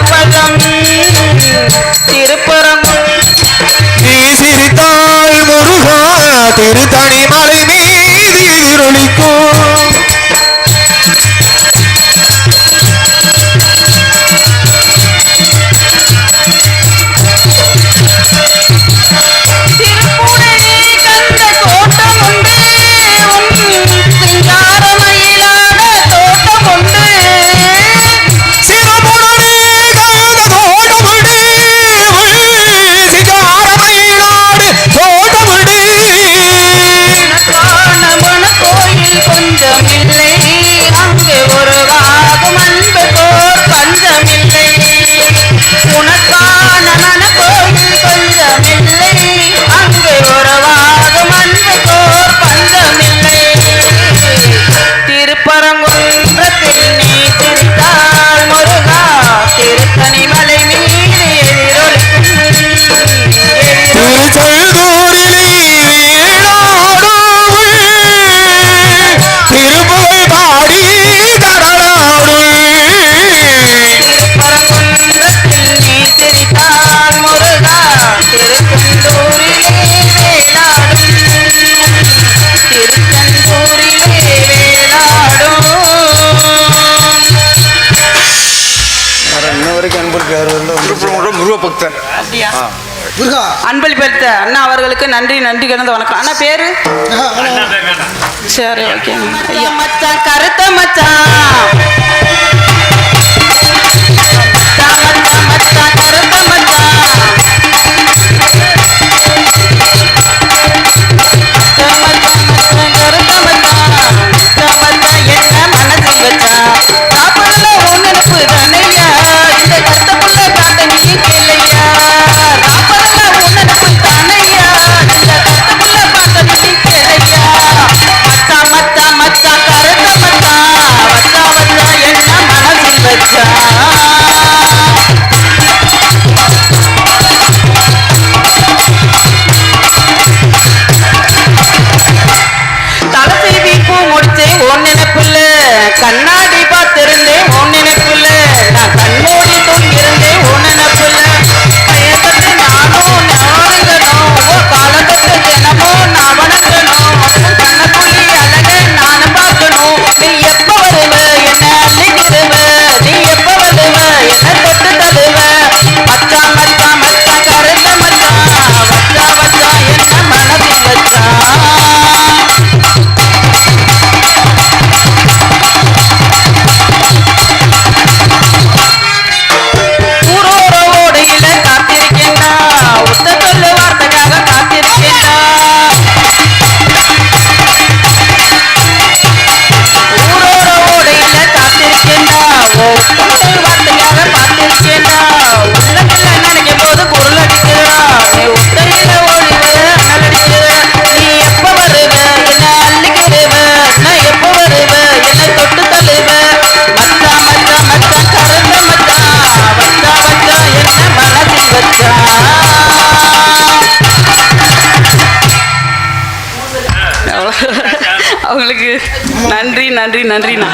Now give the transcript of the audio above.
கற்பகம் திருப்பரம் நீ சிரித்தாள் முருகா திருத்தணி மலை முருக பக்தர் அப்படியா முருகா. அண்ணா அவர்களுக்கு நன்றி நன்றி கிடந்த வணக்கம். அண்ணா பேரு? சரி ஓகே. ஐயா. மச்சான் கருத்த மச்சான். உங்களுக்கு நன்றி நன்றி நன்றிண்ணா.